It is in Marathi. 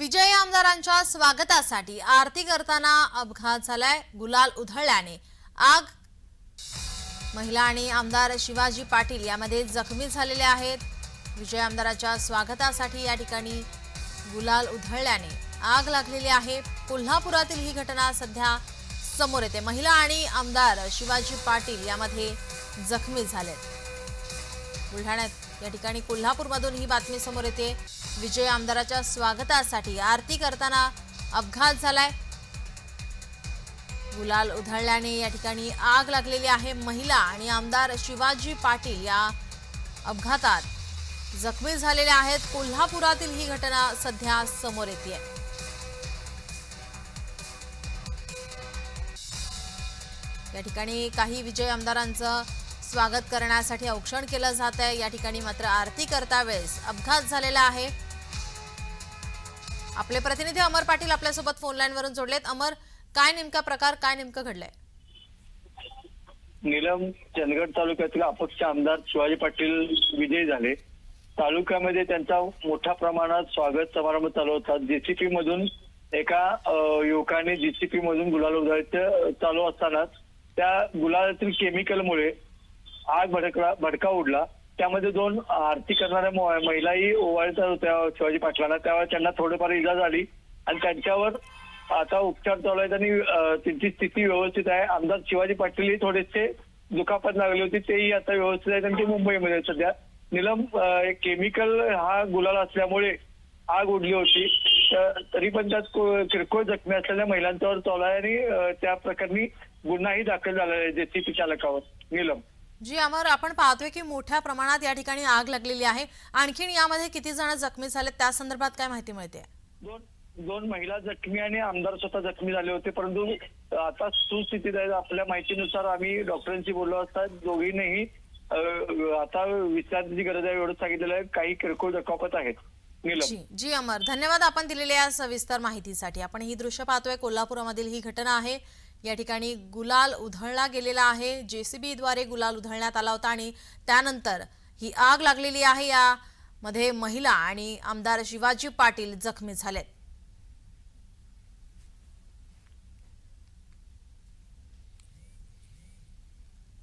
विजयी आमदारांच्या स्वागतासाठी आरती करताना अपघात झालाय. गुलाल उधळल्याने आग महिला आणि आमदार शिवाजी पाटील यामध्ये जखमी झालेले आहेत. विजय आमदाराच्या स्वागतासाठी या ठिकाणी गुलाल उधळल्याने आग लागलेली आहे. कोल्हापुरातील ही घटना सध्या समोर येते. महिला आणि आमदार शिवाजी पाटील यामध्ये जखमी झालेत. बुलढाण्यात या ठिकाणी कोल्हापूरमधून ही बातमी समोर येते. विजय आमदाराच्या स्वागतासाठी आरती करताना अपघात झालाय. गुलाल उधळल्याने या ठिकाणी आग लागलेली आहे. महिला आणि आमदार शिवाजी पाटील या अपघातात जखमी झालेल्या आहेत. कोल्हापुरातील ही घटना सध्या समोर येते या ठिकाणी काही विजय आमदारांचं स्वागत करण्यासाठी औक्षण केलं जात आहे. या ठिकाणी मात्र आरती करता वेळेस अपघात झालेला आहे. आपले प्रतिनिधी अमर पाटील आपल्यासोबत फोन लाईन वरून जोडलेत. अमर काय नेमका प्रकार काय नेमकं घडलंय? नीलम चंदगड तालुक्यातील अपक्ष आमदार शिवाजी पाटील विजयी झाले. तालुक्यामध्ये त्यांचा मोठ्या प्रमाणात स्वागत समारंभ चालू होता. जेसीपी मधून एका युवकाने जेसीपी मधून गुलाल उधळायचं चालू असतानाच त्या गुलालातील केमिकलमुळे आग भडकला भडका उडला. त्यामध्ये दोन आरती करणाऱ्या महिलाही ओवाळतात होत्या शिवाजी पाटलांना. त्यावेळेस त्यांना थोडीफार इजा झाली आणि त्यांच्यावर आता उपचार चालू आहेत आणि त्यांची स्थिती व्यवस्थित आहे. आमदार शिवाजी पाटीलही थोडेसे दुखापत लागली होती. तेही आता व्यवस्थित आहेत आणि ते मुंबईमध्ये सध्या. निलम केमिकल हा गुलाल असल्यामुळे आग उडली होती. तरी पण त्यात किरकोळ जखमी असलेल्या महिलांच्यावर चालू आहे आणि त्या प्रकरणी गुन्हाही दाखल झालेला आहे जेसीपी चालकावर. निलम. जी अमर आपण पाहतोय की मोठ्या प्रमाणात या ठिकाणी आग लागलेली आहे. आणखीन यामध्ये किती जण जखमी झालेत? त्या संदर्भात काय माहिती मिळते दोन दोन महिला जखमी आणि आमदार स्वतः जखमी झाले होते. परंतु आता सुस्थितीत आहेत आपल्या माहितीनुसार आम्ही डॉक्टरांशी बोललो असता. दोघींनाही आता विश्रांतीची गरज आहे एवढं सांगितलेलं आहे. काही किरकोळ जखापत आहेत. जी जी अमर धन्यवाद आपण दिलेल्या या सविस्तर माहितीसाठी. आपण ही दृश्य पाहतोय कोल्हापुरामधील ही घटना आहे. या ठिकाणी गुलाल उधळला गेलेला आहे. जे सी बीद्वारे गुलाल उधळण्यात आला होता आणि त्यानंतर ही आग लागलेली आहे. यामध्ये महिला आणि आमदार शिवाजी पाटील जखमी झालेत.